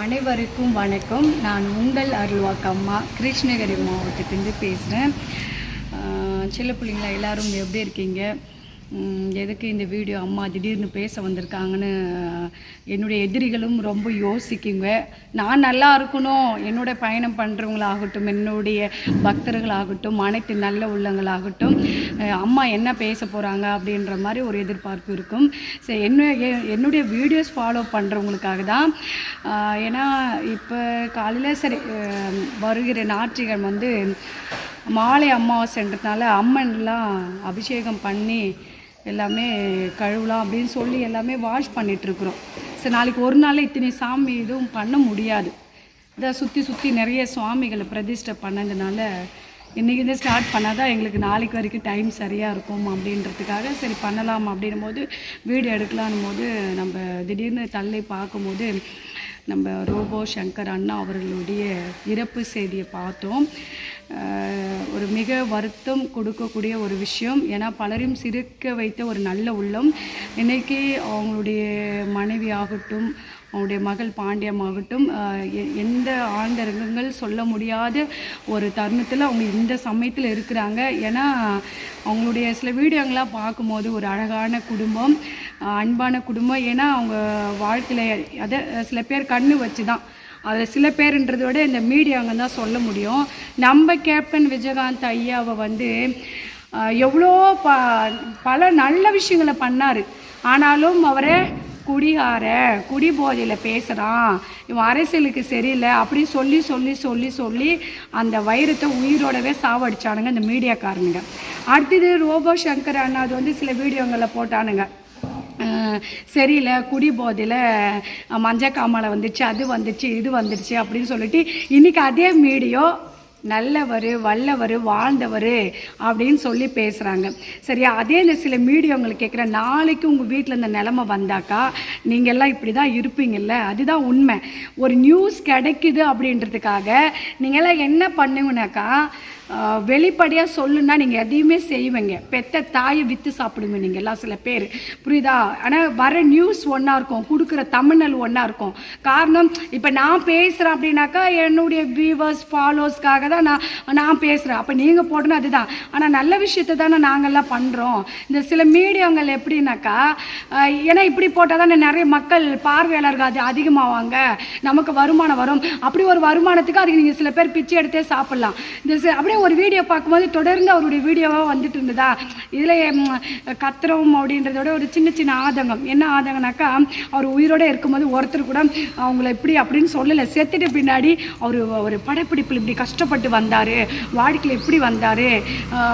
அனைவருக்கும் வணக்கம். நான் உங்கள் அருள்வாக்கு அம்மா கிருஷ்ணகிரி மாவட்டத்திலேருந்து பேசுகிறேன் சில பிள்ளைங்களா எல்லாரும் எப்படி இருக்கீங்க? எதுக்கு இந்த வீடியோ அம்மா திடீர்னு பேச வந்திருக்காங்கன்னு என்னுடைய எதிரிகளும் ரொம்ப யோசிக்குங்க. நான் நல்லா இருக்கணும். என்னுடைய பயணம் பண்ணுறவங்களாகட்டும் என்னுடைய பக்தர்களாகட்டும் அனைத்து நல்ல உள்ளங்களாகட்டும் அம்மா என்ன பேச போகிறாங்க அப்படின்ற மாதிரி ஒரு எதிர்பார்ப்பு இருக்கும். சரி என்ன என்னுடைய வீடியோஸ் ஃபாலோ பண்ணுறவங்களுக்காக தான் ஏன்னா இப்போ காலையில் சரி வருகிற ஞாயிற்றுக்கிழமை வந்து மாலை அமாவாசைன்றதுனால அம்மன்லாம் அபிஷேகம் பண்ணி எல்லாமே கழுவலாம் அப்படின்னு சொல்லி எல்லாமே வாஷ் பண்ணிகிட்ருக்குறோம் சரி நாளைக்கு ஒரு நாள் இத்தனை சாமி எதுவும் பண்ண முடியாது. இதை சுற்றி சுற்றி நிறைய சுவாமிகளை பிரதிஷ்டை பண்ணதுனால இன்றைக்கி இருந்து ஸ்டார்ட் பண்ணால் தான் எங்களுக்கு நாளைக்கு வரைக்கும் டைம் சரியாக இருக்கும் அப்படின்றதுக்காக சரி பண்ணலாம் அப்படின்னும் போது வீடு எடுக்கலான்னும் போது நம்ம திடீர்னு தள்ளி பார்க்கும்போது நம்ம ரோபோ சங்கர் அண்ணா அவர்களுடைய இறப்பு செய்தியை பார்த்தோம். ஒரு மிக வருத்தம் கொடுக்கக்கூடிய ஒரு விஷயம். ஏன்னா பலரையும் சிரிக்க வைத்த ஒரு நல்ல உள்ளம். இன்னைக்கு அவங்களுடைய மனைவி ஆகட்டும் அவங்களுடைய மகள் பாண்டியமாகட்டும் எ- எந்த ஆழ்ந்தரங்கங்கள் சொல்ல முடியாத ஒரு தருணத்தில் அவங்க இந்த சமயத்தில் இருக்கிறாங்க. ஏன்னா அவங்களுடைய சில வீடியோங்களாம் பார்க்கும்போது ஒரு அழகான குடும்பம் அன்பான குடும்பம். ஏன்னா அவங்க வாழ்க்கையில் அதை சில பேர் கண்ணு வச்சு தான் அதில் சில பேருன்றதை விட இந்த மீடியாங்க தான் சொல்ல முடியும். நம்ம கேப்டன் விஜயகாந்த் ஐயாவை வந்து எவ்வளோ ப பல நல்ல விஷயங்களை பண்ணார். ஆனாலும் அவரை குடிகார குடி போதையில் பேசுகிறான் இவன் அரசியலுக்கு சரியில்லை அப்படின்னு சொல்லி சொல்லி சொல்லி சொல்லி அந்த வைரத்தை உயிரோடவே சாவடிச்சானுங்க இந்த மீடியாக்காரனுங்க அடுத்தது ரோபோ சங்கர் அண்ணா அது வந்து சில வீடியோங்களில் போட்டானுங்க. சரியில்லை குடி போதையில் மஞ்சள் காமாலை வந்துச்சு அது வந்துச்சு இது வந்துடுச்சு அப்படின்னு சொல்லிட்டு இன்னைக்கு அதே மீடியோ நல்லவர் வல்லவர் வாழ்ந்தவர் அப்படின்னு சொல்லி பேசுகிறாங்க சரியா? அதே இந்த சில மீடியோங்களுக்கு கேட்குற நாளைக்கு உங்கள் வீட்டில் இந்த நிலமை வந்தாக்கா நீங்கள் எல்லாம் இப்படி தான் இருப்பீங்கல்ல? அதுதான் உண்மை. ஒரு நியூஸ் கிடைக்குது அப்படின்றதுக்காக நீங்கள்லாம் என்ன பண்ணுங்கனாக்கா வெளிப்படையாக சொல்லுன்னா நீங்கள் எதையுமே செய்வீங்க. பெத்த தாயை விற்று சாப்பிடுங்க நீங்கள் எல்லாம் சில பேர். புரியுதா? ஆனால் வர நியூஸ் ஒன்றா இருக்கும். கொடுக்குற தமிழ்நல் ஒன்றா இருக்கும். காரணம் இப்போ நான் பேசுகிறேன் அப்படின்னாக்கா என்னுடைய வியூவர்ஸ் ஃபாலோஸ்க்காக தான் நான் நான் பேசுகிறேன் அப்போ நீங்கள் போடணும் அதுதான். ஆனால் நல்ல விஷயத்தை தானே நாங்கள்லாம் பண்ணுறோம் இந்த சில மீடியாங்கள் எப்படின்னாக்கா ஏன்னா இப்படி போட்டால் தானே நிறைய மக்கள் பார்வையாளர்கள் அது அதிகமாவாங்க. நமக்கு வருமானம் வரும். அப்படி ஒரு வருமானத்துக்கு அதுக்கு நீங்கள் சில பேர் பிச்சை எடுத்தே சாப்பிட்லாம். இந்த அப்படியே ஒரு வீடியோ பார்க்கும்போது தொடர்ந்து அவருடைய வீடியோவாக வந்துட்டு இருந்ததா இதில் கத்துறோம் அப்படின்றத விட ஒரு சின்ன சின்ன ஆதங்கம். என்ன ஆதங்கம்னாக்கா அவர் உயிரோட இருக்கும்போது ஒருத்தர் கூட அவங்கள இப்படி அப்படின்னு சொல்லலை. செத்துட்டு பின்னாடி அவர் ஒரு படப்பிடிப்பில் இப்படி கஷ்டப்பட்டு வந்தார். வாழ்க்கையில் எப்படி வந்தார்.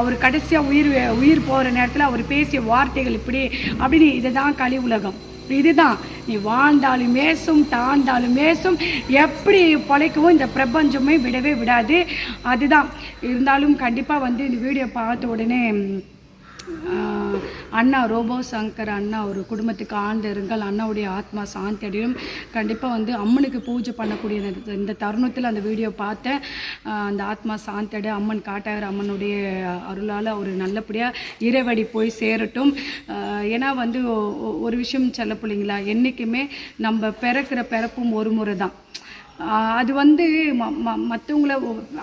அவர் கடைசியாக உயிர் உயிர் போகிற நேரத்தில் அவர் பேசிய வார்த்தைகள் இப்படி அப்படின்னு இதுதான் கலி உலகம் இதுதான். நீ வாழ்ந்தாலும் மேசும் தாழ்ந்தாலும் மேசும் எப்படி பொழைக்கவும் இந்த பிரபஞ்சமே விடவே விடாது. அதுதான். இருந்தாலும் கண்டிப்பாக வந்து இந்த வீடியோ பார்த்த உடனே அண்ணா ரோபோ சங்கர் அண்ணா ஒரு குடும்பத்துக்கு ஆழ்ந்த இருங்கள். அண்ணாவுடைய ஆத்மா சாந்தி அடையும். கண்டிப்பாக வந்து அம்மனுக்கு பூஜை பண்ணக்கூடிய இந்த- இந்த தருணத்தில் அந்த வீடியோ பார்த்தேன். அந்த ஆத்மா சாந்தி அடைய அம்மன் காட்டாகிற அம்மனுடைய அருளால் அவர் நல்லபடியாக இறைவடி போய் சேரட்டும். ஏன்னா வந்து ஒரு விஷயம் சொல்ல பிள்ளைங்களா என்றைக்குமே நம்ம பிறக்கிற பிறப்பும் ஒரு முறை தான் அது வந்து ம ம மற்றவங்கள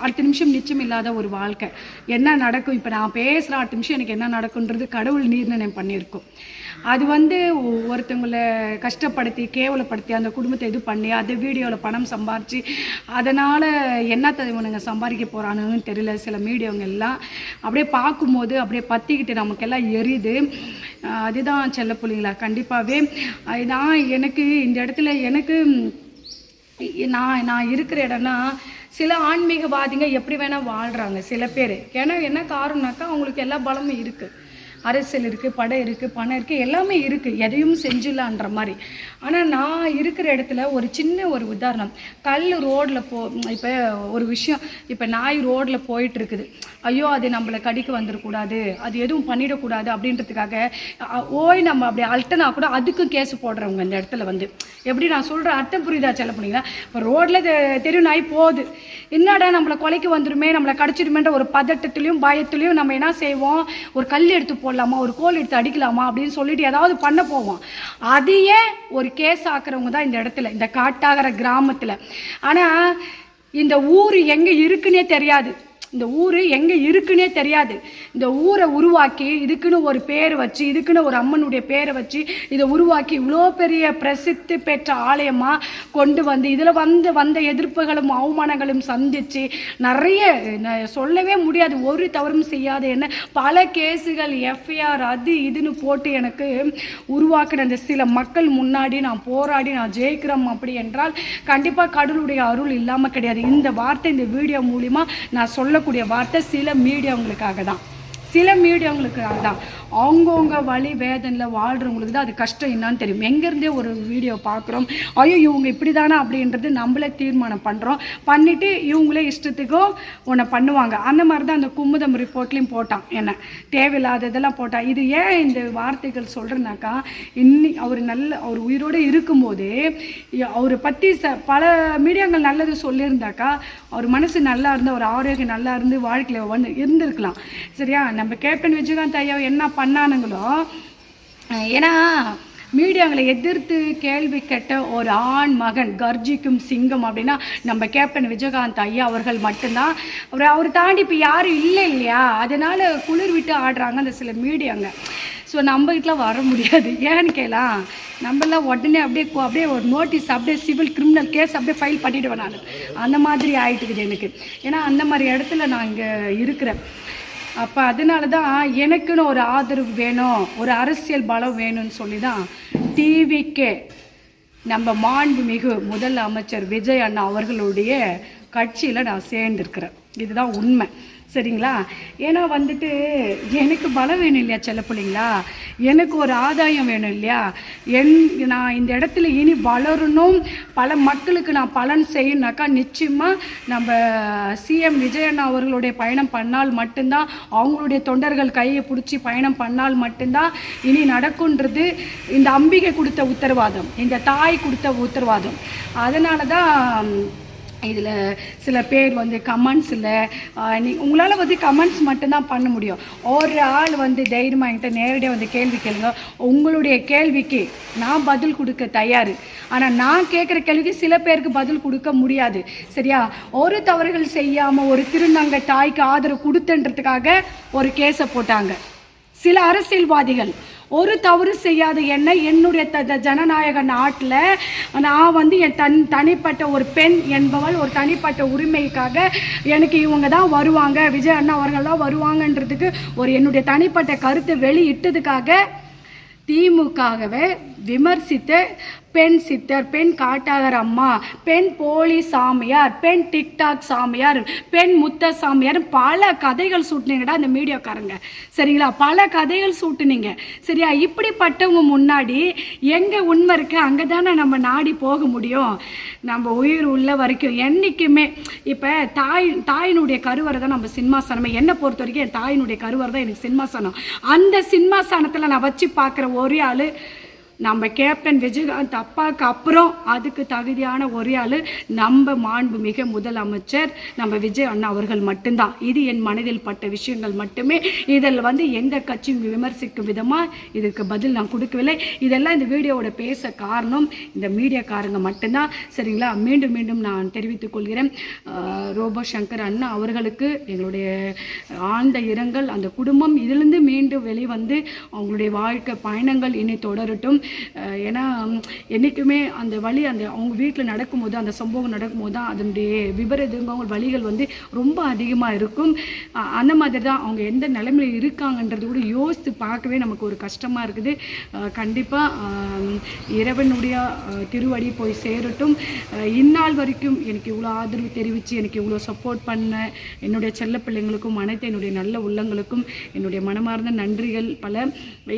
அடுத்த நிமிஷம் நிச்சயம் இல்லாத ஒரு வாழ்க்கை. என்ன நடக்கும்? இப்போ நான் பேசுகிற அடுத்த நிமிஷம் எனக்கு என்ன நடக்குன்றது கடவுள் நிர்ணயம் பண்ணியிருக்கும். அது வந்து ஒருத்தவங்களை கஷ்டப்படுத்தி கேவலப்படுத்தி அந்த குடும்பத்தை இது பண்ணி அது வீடியோவில் பணம் சம்பாரித்து அதனால் என்னத்தை இவனுங்க சம்பாதிக்க போகிறானுன்னு தெரியல. சில மீடியாவங்க எல்லாம் அப்படியே பார்க்கும்போது அப்படியே பற்றிக்கிட்டு நமக்கெல்லாம் எரியுது. அதுதான் செல்ல பிள்ளைங்களா கண்டிப்பாகவே நான் எனக்கு இந்த இடத்துல எனக்கு நான் நான் இருக்கிற இடம்னா சில ஆன்மீகவாதிங்க எப்படி வேணால் வாழ்கிறாங்க சில பேர். ஏன்னா என்ன காரணம்னாக்கா அவங்களுக்கு எல்லா பலமும் இருக்குது அரசியல் இருக்குது படம் இருக்குது பணம் இருக்குது எல்லாமே இருக்குது எதையும் செஞ்சிடலான்ற மாதிரி. ஆனால் நான் இருக்கிற இடத்துல ஒரு சின்ன ஒரு உதாரணம். கல் ரோட்டில் போ இப்போ ஒரு விஷயம் இப்போ நாய் ரோட்டில் போயிட்டு இருக்குது ஐயோ அது நம்மளை கடிக்க வந்துடக்கூடாது அது எதுவும் பண்ணிடக்கூடாது அப்படின்றதுக்காக ஓய் நம்ம அப்படி அல்ட்டனா கூட அதுக்கும் கேஸ் போடுறவங்க இந்த இடத்துல வந்து. எப்படி நான் சொல்கிற அர்த்தம் புரியுதா செல்ல போனீங்கன்னா இப்போ ரோட்டில் தெரு நாய் போகுது. என்னடா நம்மளை கொலைக்கு வந்துடுமே நம்மளை கடிச்சிடுமேன்ற ஒரு பதட்டத்துலேயும் பயத்துலேயும் நம்ம என்ன செய்வோம்? ஒரு கல் எடுத்து போடலாமா? ஒரு கோல் எடுத்து அடிக்கலாமா? அப்படின்னு சொல்லிட்டு ஏதாவது பண்ண போவோம். அதையே ஒரு கேஸ் ஆக்குறவங்க தான் இந்த இடத்துல இந்த காட்டாகிற கிராமத்தில். ஆனால் இந்த ஊர் எங்கே இருக்குன்னே தெரியாது. இந்த ஊர் எங்கே இருக்குன்னே தெரியாது. இந்த ஊரை உருவாக்கி இதுக்குன்னு ஒரு பேர் வச்சு இதுக்குன்னு ஒரு அம்மனுடைய பேரை வச்சு இதை உருவாக்கி இவ்வளோ பெரிய பிரசித்தி பெற்ற ஆலயமாக கொண்டு வந்து இதில் வந்து வந்த எதிர்ப்புகளும் அவமானங்களும் சந்தித்து நிறைய சொல்லவே முடியாது. ஒரு தவறும் செய்யாது என்ன பல கேஸுகள் எஃப்ஐஆர் அது இதுன்னு போட்டு எனக்கு உருவாக்கின அந்த சில மக்கள் முன்னாடி நான் போராடி நான் ஜெயிக்கிறோம் அப்படி என்றால் கண்டிப்பாக கடவுளுடைய அருள் இல்லாமல் கிடையாது. இந்த வார்த்தை இந்த வீடியோ மூலிமா நான் சொல்ல சொல்லக்கூடிய வார்த்தை சில மீடியாவுங்களுக்காக தான் சில மீடியவங்களுக்கு அதுதான் அவங்கவுங்க வழி வேதனையில் வாழ்கிறவங்களுக்கு தான் அது கஷ்டம் என்னன்னு தெரியும். எங்கேருந்தே ஒரு வீடியோ பார்க்குறோம் ஐயோ இவங்க இப்படி தானே அப்படின்றது நம்மளே தீர்மானம் பண்ணுறோம் பண்ணிவிட்டு இவங்களே இஷ்டத்துக்கும் உன்னை பண்ணுவாங்க. அந்த மாதிரி தான் அந்த குமுதம் ரிப்போர்ட்லேயும் போட்டான் என்ன. தேவையில்லாத இதெல்லாம் போட்டான். இது ஏன் இந்த வார்த்தைகள் சொல்கிறேன்னாக்கா இன்னி அவர் நல்ல அவர் உயிரோடு இருக்கும்போது அவரை பற்றி ச பல மீடியாங்கள் நல்லது சொல்லியிருந்தாக்கா அவர் மனசு நல்லா இருந்து அவர் ஆரோக்கியம் நல்லா இருந்து வாழ்க்கையில் வந்து இருந்திருக்கலாம். சரியா? நம்ம கேப்டன் விஜயகாந்த் ஐயாவை என்ன பண்ணானுங்களோ ஏன்னா மீடியாங்களை எதிர்த்து கேள்வி கேட்ட ஒரு ஆண் மகன் கர்ஜிக்கும் சிங்கம் அப்படின்னா நம்ம கேப்டன் விஜயகாந்த் ஐயா அவர்கள் மட்டும்தான். அவர் அவர் தாண்டி இப்போ யாரும் இல்லை இல்லையா? அதனால் குளிர் விட்டு ஆடுறாங்க அந்த சில மீடியாங்க. ஸோ நம்ம வீட்டில் வர முடியாது. ஏன்னு கேளா நம்மளாம் உடனே அப்படியே அப்படியே ஒரு நோட்டீஸ் அப்படியே சிவில் கிரிமினல் கேஸ் அப்படியே ஃபைல் பண்ணிவிடுவேன் நான். அந்த மாதிரி ஆகிட்டுக்குது எனக்கு. ஏன்னா அந்த மாதிரி இடத்துல நான் இங்கே இருக்கிறேன். அப்போ அதனால தான் எனக்குன்னு ஒரு ஆதரவு வேணும் ஒரு அரசியல் பலம் வேணும்னு சொல்லி தான் டிவிக்கே நம்ம மாண்புமிகு முதல் அமைச்சர் விஜய் அண்ணா அவர்களுடைய கட்சியில் நான் சேர்ந்துருக்கிறேன். இதுதான் உண்மை. சரிங்களா? ஏன்னா வந்துட்டு எனக்கு பலம் வேணும் இல்லையா செல்ல பிள்ளைங்களா? எனக்கு ஒரு ஆதாயம் வேணும் இல்லையா? என் நான் இந்த இடத்துல இனி வளரணும். பல மக்களுக்கு நான் பலன் செய்யணுனாக்கா நிச்சயமாக நம்ம சிஎம் விஜயண்ணா அவர்களுடைய பயணம் பண்ணால் மட்டும்தான் அவங்களுடைய தொண்டர்கள் கையை பிடிச்சி பயணம் பண்ணால் மட்டும்தான் இனி நடக்குன்றது இந்த அம்பிகை கொடுத்த உத்தரவாதம் இந்த தாய் கொடுத்த உத்தரவாதம். அதனால தான் இதில் சில பேர் வந்து கமெண்ட்ஸில் நீ உங்களால் வந்து கமெண்ட்ஸ் மட்டும்தான் பண்ண முடியும். ஒரு ஆள் வந்து தைரியமாக என்கிட்ட நேரடியாக வந்து கேள்வி கேளுங்க. உங்களுடைய கேள்விக்கு நான் பதில் கொடுக்க தயார். ஆனால் நான் கேட்குற கேள்விக்கு சில பேருக்கு பதில் கொடுக்க முடியாது. சரியா? ஒரு தவறுகள் செய்யாமல் ஒரு திருநங்கை தாய்க்கு ஆதரவு கொடுத்துன்றதுக்காக ஒரு கேஸை போட்டாங்க. சில அரசியல்வாதிகள் ஒரு தவறு செய்யாத என்ன என்னுடைய த த- ஜனநாயக நாட்டில் நான் வந்து என் தன் தனிப்பட்ட ஒரு பெண் என்பவள் ஒரு தனிப்பட்ட உரிமைக்காக எனக்கு இவங்க தான் வருவாங்க. விஜய் அண்ணா அவர்கள் தான் வருவாங்கன்றதுக்கு ஒரு என்னுடைய தனிப்பட்ட கருத்தை வெளியிட்டதுக்காக திமுகவே விமர்சித்த பெண் சித்தர் பெண் காட்டாகர் அம்மா பெண் போலி சாமியார் பெண் டிக்டாக் சாமியார் பெண் முத்த சாமியார் பல கதைகள் சூட்டினீங்கடா அந்த மீடியாக்காரங்க. சரிங்களா? பல கதைகள் சூட்டுனீங்க. சரியா? இப்படிப்பட்டவங்க முன்னாடி எங்கே உண்மை இருக்குது அங்கே தானே நம்ம நாடி போக முடியும். நம்ம உயிர் உள்ள வரைக்கும் என்றைக்குமே இப்போ தாய் தாயினுடைய கருவறை தான் நம்ம சிம்மாசனமே. என்னை பொறுத்த வரைக்கும் என் தாயினுடைய கருவறை தான் எனக்கு சிம்மாசனம். அந்த சிம்மாசனத்தில் நான் வச்சு பார்க்குற ஒரே ஆள் நம்ம கேப்டன் விஜயகாந்த் அப்பாவுக்கு அப்புறம் அதுக்கு தகுதியான ஒரே ஆள் நம்ம மாண்புமிகு முதலமைச்சர் நம்ம விஜய் அண்ணா அவர்கள் மட்டும்தான். இது என் மனதில் பட்ட விஷயங்கள் மட்டுமே. இதில் வந்து எந்த கட்சியும் விமர்சிக்கும் விதமாக இதுக்கு பதில் நான் கொடுக்கவில்லை. இதெல்லாம் இந்த வீடியோவோட பேச காரணம் இந்த மீடியாக்காரங்க மட்டும்தான். சரிங்களா? மீண்டும் மீண்டும் நான் தெரிவித்துக் கொள்கிறேன். ரோபோ சங்கர் அண்ணா அவர்களுக்கு எங்களுடைய ஆழ்ந்த இரங்கல். அந்த குடும்பம் இதிலிருந்து மீண்டும் வெளிவந்து அவங்களுடைய வாழ்க்கை பயணங்கள் இனி தொடரட்டும். ஏன்னா என்றைக்குமே என்னைக்குமே அந்த வழி அந்த அவங்க வீட்டில் நடக்கும்போது அந்த சம்பவம் நடக்கும்போது தான் அதனுடைய விபரீதங்க வழிகள் வந்து ரொம்ப அதிகமாக இருக்கும். அந்த மாதிரி தான் அவங்க எந்த நிலைமையில் இருக்காங்கன்றது கூட யோசித்து பார்க்கவே நமக்கு ஒரு கஷ்டமாக இருக்குது. கண்டிப்பாக இறைவனுடைய திருவடி போய் சேரட்டும். இந்நாள் வரைக்கும் எனக்கு இவ்வளோ ஆதரவு தெரிவித்து எனக்கு இவ்வளோ சப்போர்ட் பண்ண என்னுடைய செல்ல பிள்ளைங்களுக்கும் அனைத்து என்னுடைய நல்ல உள்ளங்களுக்கும் என்னுடைய மனமார்ந்த நன்றிகள் பல.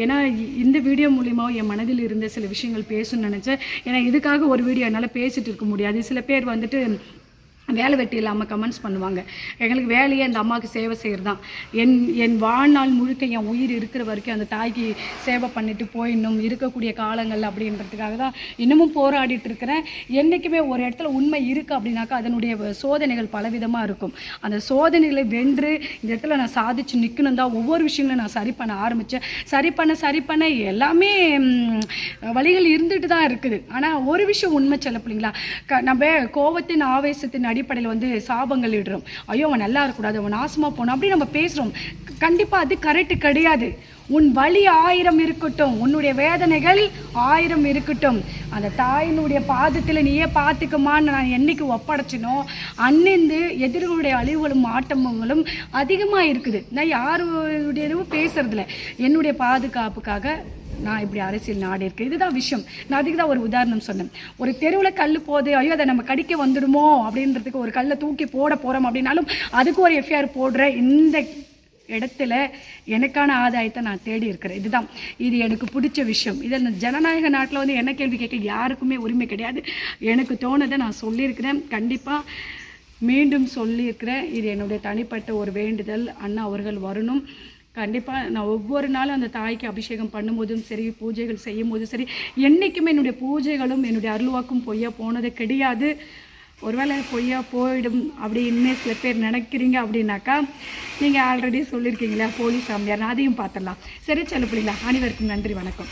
ஏன்னா இந்த வீடியோ மூலியமாக என் மனதில் இருந்த சில விஷயங்கள் பேசணும்னு நினச்சேன். ஏன்னா இதுக்காக ஒரு வீடியோ என்னால் பேசிட்டு இருக்க முடியாது. சில பேர் வந்துட்டு வேலை வெட்டி இல்லாமல் கமெண்ட்ஸ் பண்ணுவாங்க. எங்களுக்கு வேலையே அந்த அம்மாவுக்கு சேவை செய்கிறது தான் என் என் வாழ்நாள் முழுக்க என் உயிர் இருக்கிற வரைக்கும் அந்த தாய்க்கு சேவை பண்ணிட்டு போயிடணும் இருக்கக்கூடிய காலங்கள் அப்படின்றதுக்காக தான் இன்னமும் போராடிட்டு இருக்கிறேன். என்றைக்குமே ஒரு இடத்துல உண்மை இருக்குது அப்படின்னாக்கா அதனுடைய சோதனைகள் பலவிதமாக இருக்கும். அந்த சோதனைகளை வென்று இந்த இடத்துல நான் சாதிச்சு நிற்கணும் தான் ஒவ்வொரு விஷயங்களும் நான் சரி பண்ண ஆரம்பித்தேன் சரி பண்ண சரி பண்ண எல்லாமே வழிகள் இருந்துட்டு தான் இருக்குது. ஆனால் ஒரு விஷயம் உண்மை சொல்ல பிள்ளைங்களா க நம்ம கோபத்தின் ஆவேசத்தின் அடிப்படையில் வந்து சாபங்கள் இடுறோம். ஐயோ அவன் நல்லா இருக்கக்கூடாது அவன் நாசமாக போனோம் அப்படி நம்ம பேசுகிறோம் கண்டிப்பாக அது கரெக்டு கிடையாது. உன் வழி ஆயிரம் இருக்கட்டும் உன்னுடைய வேதனைகள் ஆயிரம் இருக்கட்டும். அந்த தாயினுடைய பாதத்தில் நீயே பார்த்துக்குமான்னு நான் என்னைக்கு ஒப்படைச்சினோ அன்னிந்து எதிர்களுடைய அழிவுகளும் ஆட்டமங்களும் அதிகமாக இருக்குது. நான் யாருடைய பேசுறதில்ல. என்னுடைய பாதுகாப்புக்காக நான் இப்படி அரசியல் நாடு இருக்கு. இதுதான் விஷயம். நான் அதுக்கு தான் ஒரு உதாரணம் சொன்னேன். ஒரு தெருவில் கல் போகுது ஐயோ அதை நம்ம கடிக்க வந்துடுமோ? அப்படின்றதுக்கு ஒரு கல்லை தூக்கி போட போகிறோம் அப்படின்னாலும் அதுக்கு ஒரு எஃப்ஐஆர் போடுற இந்த இடத்துல எனக்கான ஆதாயத்தை நான் தேடி இருக்கிறேன். இதுதான். இது எனக்கு பிடிச்ச விஷயம். இது ஜனநாயக நாட்டில் வந்து என்ன கேள்வி கேட்க யாருக்குமே உரிமை கிடையாது. எனக்கு தோணுதை நான் சொல்லியிருக்கிறேன். கண்டிப்பாக மீண்டும் சொல்லியிருக்கிறேன். இது என்னுடைய தனிப்பட்ட ஒரு வேண்டுதல். அண்ணா அவர்கள் வரணும். கண்டிப்பாக நான் ஒவ்வொரு நாளும் அந்த தாய்க்கு அபிஷேகம் பண்ணும்போதும் சரி பூஜைகள் செய்யும் போதும் சரி என்றைக்குமே என்னுடைய பூஜைகளும் என்னுடைய அருள்வாக்கும் பொய்யா போனது கிடையாது. ஒருவேளை பொய்யா போயிடும் அப்படின்னு சில பேர் நினைக்கிறீங்க அப்படின்னாக்கா நீங்கள் ஆல்ரெடி சொல்லியிருக்கீங்களா போலீஸ் சாமியார் நான் அதையும் பார்த்துடலாம். சரி செல்ல பிள்ளைங்களா அனைவருக்கும் நன்றி வணக்கம்.